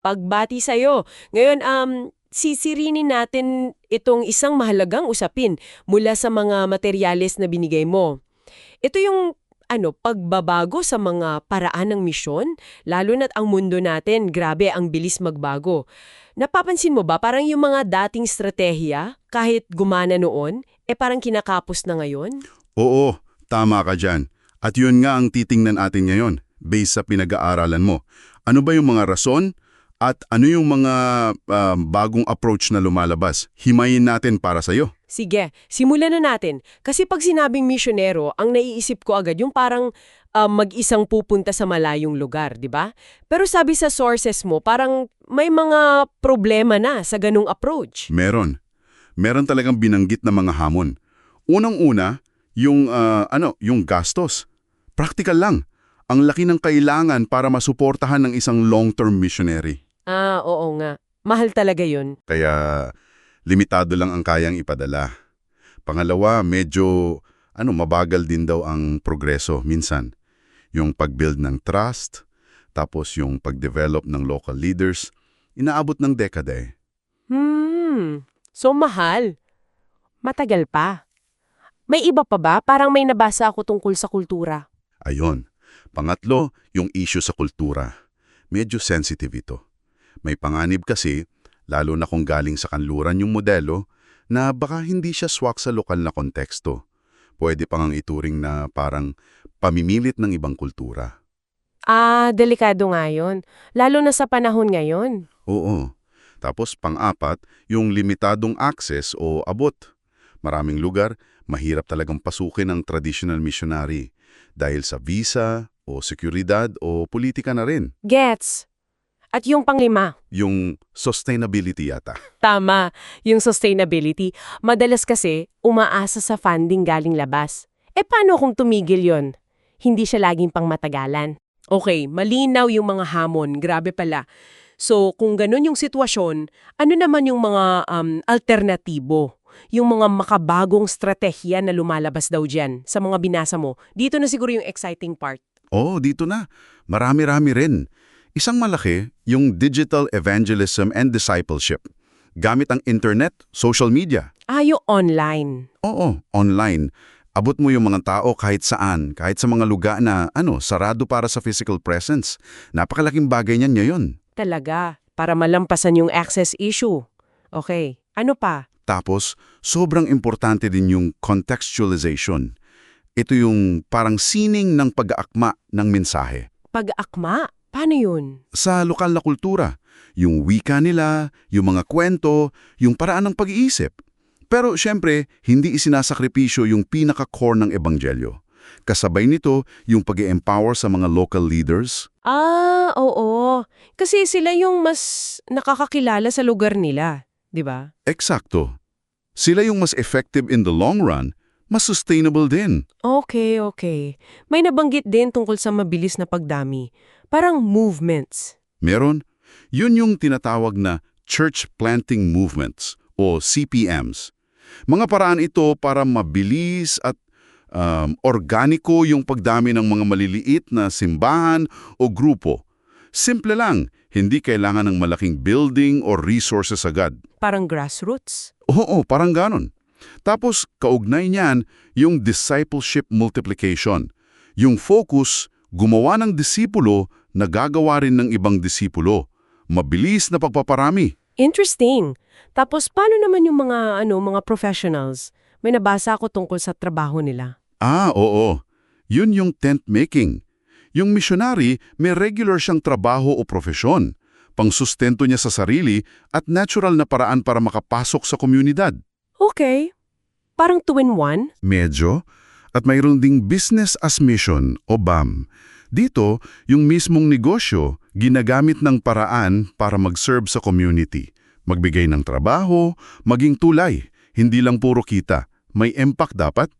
pagbati sa'yo. Ngayon, um, sisirinin natin itong isang mahalagang usapin mula sa mga materyales na binigay mo. Ito yung ano, pagbabago sa mga paraan ng misyon, lalo na't ang mundo natin, grabe, ang bilis magbago. Napapansin mo ba, parang yung mga dating stratehiya, kahit gumana noon, eh parang kinakapos na ngayon? Oo, tama ka dyan. At yun nga ang titingnan natin ngayon, based sa pinag-aaralan mo. Ano ba yung mga rason at ano yung mga ah, bagong approach na lumalabas? Himayin natin para sa'yo. Sige, simulan na natin. Kasi pag sinabing misyonero, ang naiisip ko agad yung parang ah, mag-isang pupunta sa malayong lugar, di ba? Pero sabi sa sources mo, parang may mga problema na sa ganung approach. Meron. Meron talagang binanggit na mga hamon. Unang-una, yung ah, ano, yung gastos. Practical lang. Ang laki ng kailangan para masuportahan ng isang long-term missionary. Ah, oo nga. Mahal talaga yun. Kaya limitado lang ang kayang ipadala. Pangalawa, medyo ano, mabagal din daw ang progreso minsan. Yung pag-build ng trust, tapos yung pag-develop ng local leaders, inaabot ng dekada eh. Hmm, so mahal. Matagal pa. May iba pa ba? Parang may nabasa ako tungkol sa kultura. Ayon. Pangatlo, yung issue sa kultura. Medyo sensitive ito. May panganib kasi, lalo na kung galing sa kanluran yung modelo, na baka hindi siya swak sa lokal na konteksto. Pwede pang ang ituring na parang pamimilit ng ibang kultura. Ah, delikado nga yun. Lalo na sa panahon ngayon. Oo. Tapos pang-apat, yung limitadong access o abot. Maraming lugar, mahirap talagang pasukin ng traditional missionary dahil sa visa o seguridad o politika na rin. Gets. At yung panglima, Yung sustainability yata. tama, yung sustainability. Madalas kasi, umaasa sa funding galing labas. E paano kung tumigil yon? Hindi siya laging pangmatagalan. Okay, malinaw yung mga hamon. Grabe pala. So, kung ganun yung sitwasyon, ano naman yung mga um, alternatibo? Yung mga makabagong strategiya na lumalabas daw dyan sa mga binasa mo. Dito na siguro yung exciting part. Oo, dito na. Marami-rami rin. Isang malaki, yung digital evangelism and discipleship. Gamit ang internet, social media. Ah, yung online. Oo, online. Abot mo yung mga tao kahit saan, kahit sa mga lugar na, ano, sarado para sa physical presence. Napakalaking bagay niyan ngayon. Talaga, para malampasan yung access issue. Okay, ano pa? Tapos, sobrang importante din yung contextualization. Ito yung parang sining ng pag-aakma ng mensahe. Pag-akma? Paano yun? Sa lokal na kultura, yung wika nila, yung mga kwento, yung paraan ng pag-iisip. Pero syempre, hindi isinasakripisyo yung pinaka-core ng ebanghelyo. Kasabay nito, yung pag empower sa mga local leaders, Ah, oo. Kasi sila yung mas nakakakilala sa lugar nila. 'di ba? Eksakto. Sila yung mas effective in the long run, mas sustainable din. Okay, okay. May nabanggit din tungkol sa mabilis na pagdami. Parang movements. Meron, yun yung tinatawag na Church Planting Movements o CPMs. Mga paraan ito para mabilis at um, organiko yung pagdami ng mga maliliit na simbahan o grupo. Simple lang, hindi kailangan ng malaking building or resources agad. Parang grassroots. Oo, parang ganon. Tapos, kaugnay niyan, yung discipleship multiplication. Yung focus, gumawa ng disipulo na gagawa rin ng ibang disipulo. Mabilis na pagpaparami. Interesting. Tapos paano naman yung mga ano, mga professionals? May nabasa ako tungkol sa trabaho nila. Ah, oo. Yun yung tent making. Yung missionary, may regular siyang trabaho o profesyon. Pangsustento niya sa sarili at natural na paraan para makapasok sa komunidad. Okay. Parang two-in-one? Medyo. At mayroon ding business as mission o BAM. Dito, yung mismong negosyo, ginagamit ng paraan para mag-serve sa community. Magbigay ng trabaho, maging tulay. Hindi lang puro kita. May impact dapat.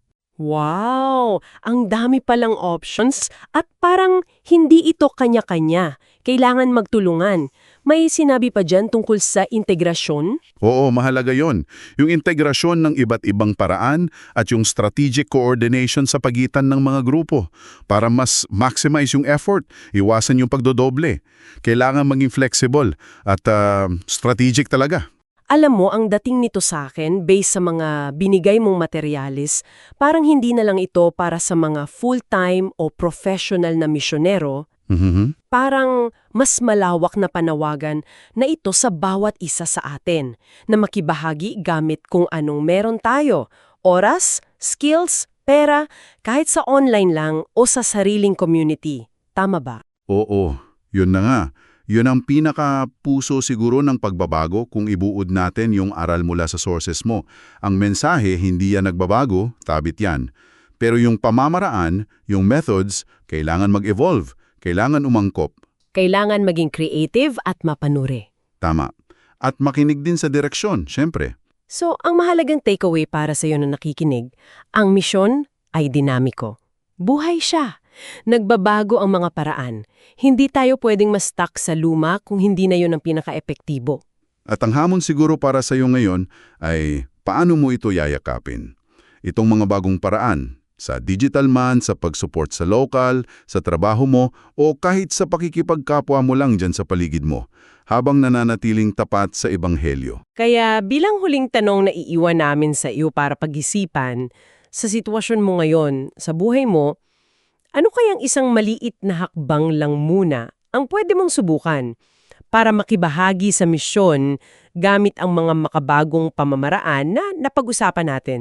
Wow! Ang dami palang options at parang hindi ito kanya-kanya. Kailangan magtulungan. May sinabi pa dyan tungkol sa integrasyon? Oo, mahalaga yon. Yung integrasyon ng iba't ibang paraan at yung strategic coordination sa pagitan ng mga grupo para mas maximize yung effort, iwasan yung pagdodoble. Kailangan maging flexible at ah, strategic talaga. Alam mo, ang dating nito sa akin, based sa mga binigay mong materialis, parang hindi na lang ito para sa mga full-time o professional na misyonero, Mhm. parang mas malawak na panawagan na ito sa bawat isa sa atin, na makibahagi gamit kung anong meron tayo, oras, skills, pera, kahit sa online lang o sa sariling community. Tama ba? Oo, yun na nga. Yun ang pinaka-puso siguro ng pagbabago kung ibuod natin yung aral mula sa sources mo. Ang mensahe, hindi yan nagbabago, tabit yan. Pero yung pamamaraan, yung methods, kailangan mag-evolve, kailangan umangkop. Kailangan maging creative at mapanuri. Tama. At makinig din sa direksyon, syempre. So, ang mahalagang takeaway para sa iyo na nakikinig, ang misyon ay dinamiko. Buhay siya. Nagbabago ang mga paraan. Hindi tayo pwedeng ma-stuck sa luma kung hindi na yun ang pinaka-epektibo. At ang hamon siguro para sa iyo ngayon ay paano mo ito yayakapin? Itong mga bagong paraan, sa digital man, sa pag-support sa local, sa trabaho mo, o kahit sa pakikipagkapwa mo lang dyan sa paligid mo, habang nananatiling tapat sa ebanghelyo. Kaya bilang huling tanong na iiwan namin sa iyo para pag-isipan, sa sitwasyon mo ngayon, sa buhay mo, ano kayang isang maliit na hakbang lang muna ang pwede mong subukan para makibahagi sa misyon gamit ang mga makabagong pamamaraan na napag-usapan natin?